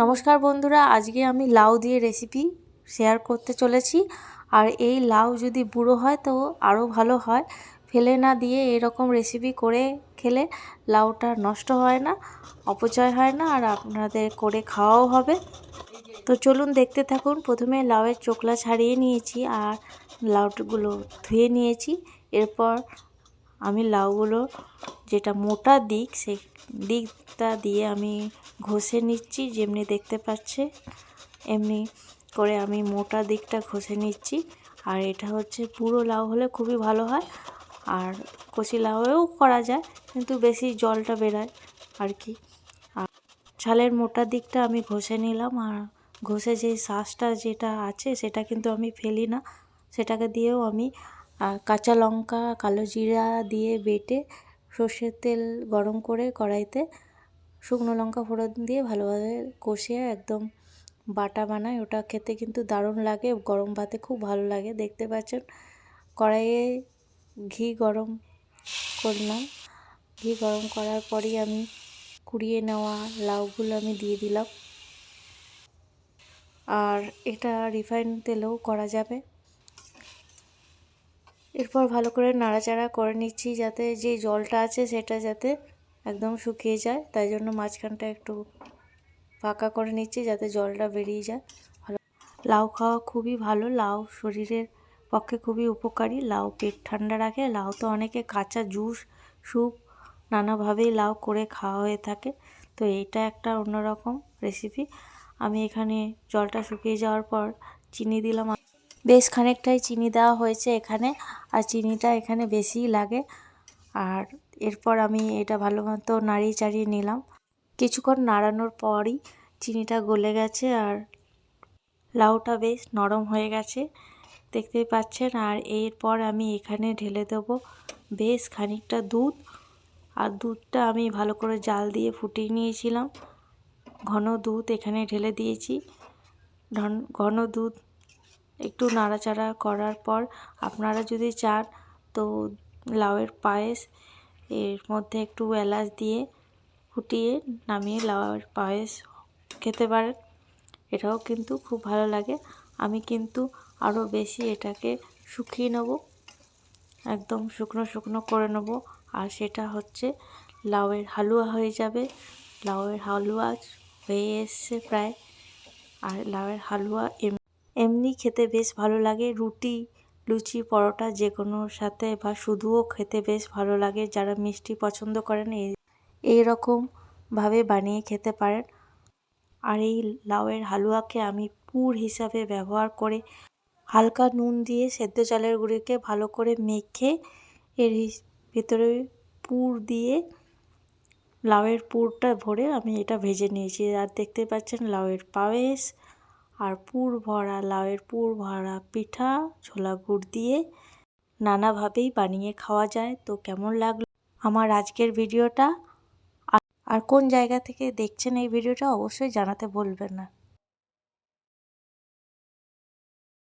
নমস্কার বন্ধুরা, আজকে আমি লাউ দিয়ে রেসিপি শেয়ার করতে চলেছি। আর এই লাউ যদি বুড়ো হয় তো আরও ভালো হয়। ফেলে না দিয়ে এরকম রেসিপি করে খেলে লাউটা নষ্ট হয় না, অপচয় হয় না, আর আপনাদের করে খাওয়াও হবে। তো চলুন দেখতে থাকুন, প্রথমে লাউয়ের চোকলা ছাড়িয়ে নিয়েছি আর লাউগুলো ধুয়ে নিয়েছি। এরপর আমি লাউগুলো যেটা মোটা দিক সেই দিকটা দিয়ে আমি ঘষে নিচ্ছি, যেমনি দেখতে পাচ্ছে। এমনি করে আমি মোটা দিকটা ঘষে নিচ্ছি। আর এটা হচ্ছে পুরো লাউ হলে খুবই ভালো হয়। আর কচি লাউয়েও করা যায়, কিন্তু বেশি জলটা বেরায় আর কি। আর ছালের মোটা দিকটা আমি ঘষে নিলাম। আর ঘষে যে শ্বাসটা যেটা আছে, সেটা কিন্তু আমি ফেলি না। সেটাকে দিয়েও আমি কাঁচা লঙ্কা, কালো জিরা দিয়ে বেটে সর্ষের তেল গরম করে কড়াইতে শুকনো লঙ্কা ফোড়ন দিয়ে ভালোভাবে কষিয়ে একদম বাটা বানায়। ওটা খেতে কিন্তু দারুণ লাগে, গরম ভাতে খুব ভালো লাগে, দেখতে পাচ্ছেন? কড়াইয়ে ঘি গরম করলাম। ঘি গরম করার পরই আমি কুড়িয়ে নেওয়া লাউগুলো আমি দিয়ে দিলাম। আর এটা রিফাইন তেলেও করা যাবে। এরপর ভালো করে নাড়াচাড়া করে নিচ্ছি যাতে যে জলটা আছে সেটা যাতে একদম শুকিয়ে যায়। তাই জন্য মাঝখানটা একটু ফাঁকা করে নিচ্ছি যাতে জলটা বেরিয়ে যায়। ভালো লাউ খাওয়া খুবই ভালো। লাউ শরীরের পক্ষে খুবই উপকারী। লাউ পেট ঠান্ডা রাখে। লাউ তো অনেকে কাঁচা জুস, স্যুপ নানাভাবেই লাউ করে খাওয়া হয়ে থাকে। তো এটা একটা অন্যরকম রেসিপি আমি এখানে জলটা শুকিয়ে যাওয়ার পর চিনি দিলাম। বেশ খানিকটাই চিনি দেওয়া হয়েছে এখানে, আর চিনিটা এখানে বেশিই লাগে। আর এরপর আমি এটা ভালো মতো নাড়িয়ে চাড়িয়ে নিলাম। কিছুক্ষণ নাড়ানোর পরই চিনিটা গলে গেছে আর লাউটা বেশ নরম হয়ে গেছে, দেখতেই পাচ্ছেন। আর এরপর আমি এখানে ঢেলে দেব বেশ খানিকটা দুধ। আর দুধটা আমি ভালো করে জাল দিয়ে ফুটিয়ে নিয়েছিলাম। ঘন দুধ এখানে ঢেলে দিয়েছি। ঘন দুধ একটু নাড়াচাড়া করার পর আপনারা যদি চান তো লাউয়ের পায়েস, এর মধ্যে একটু এলাচ দিয়ে ফুটিয়ে নামিয়ে লাউয়ের পায়েস খেতে পারেন। এটাও কিন্তু খুব ভালো লাগে। আমি কিন্তু আরও বেশি এটাকে শুকিয়ে নেব, একদম শুকনো শুকনো করে নেব। আর সেটা হচ্ছে লাউয়ের হালুয়া হয়ে যাবে। লাউয়ের হালুয়া হয়ে এসছে প্রায়। আর লাউয়ের হালুয়া এমনি খেতে বেশ ভালো লাগে। রুটি, লুচি, পরোটা যে কোনোর সাথে বা শুধুও খেতে বেশ ভালো লাগে। যারা মিষ্টি পছন্দ করেন এই এইরকমভাবে বানিয়ে খেতে পারেন। আর এই লাউয়ের হালুয়াকে আমি পুর হিসাবে ব্যবহার করে হালকা নুন দিয়ে সেদ্ধ চালের গুঁড়িকে ভালো করে মেখে এর ভিতরে পুর দিয়ে লাউয়ের পুরটা ভরে আমি এটা ভেজে নিয়েছি। আর দেখতে পাচ্ছেন লাউয়ের পায়েস। আর পুর ভরা লাউয়ের পুর ভরা পিঠা, ছোলা গুড় দিয়ে নানাভাবেই বানিয়ে খাওয়া যায়। তো কেমন লাগল আমার আজকের ভিডিওটা? আর কোন জায়গা থেকে দেখছেন এই ভিডিওটা অবশ্যই জানাতে বলবেন না।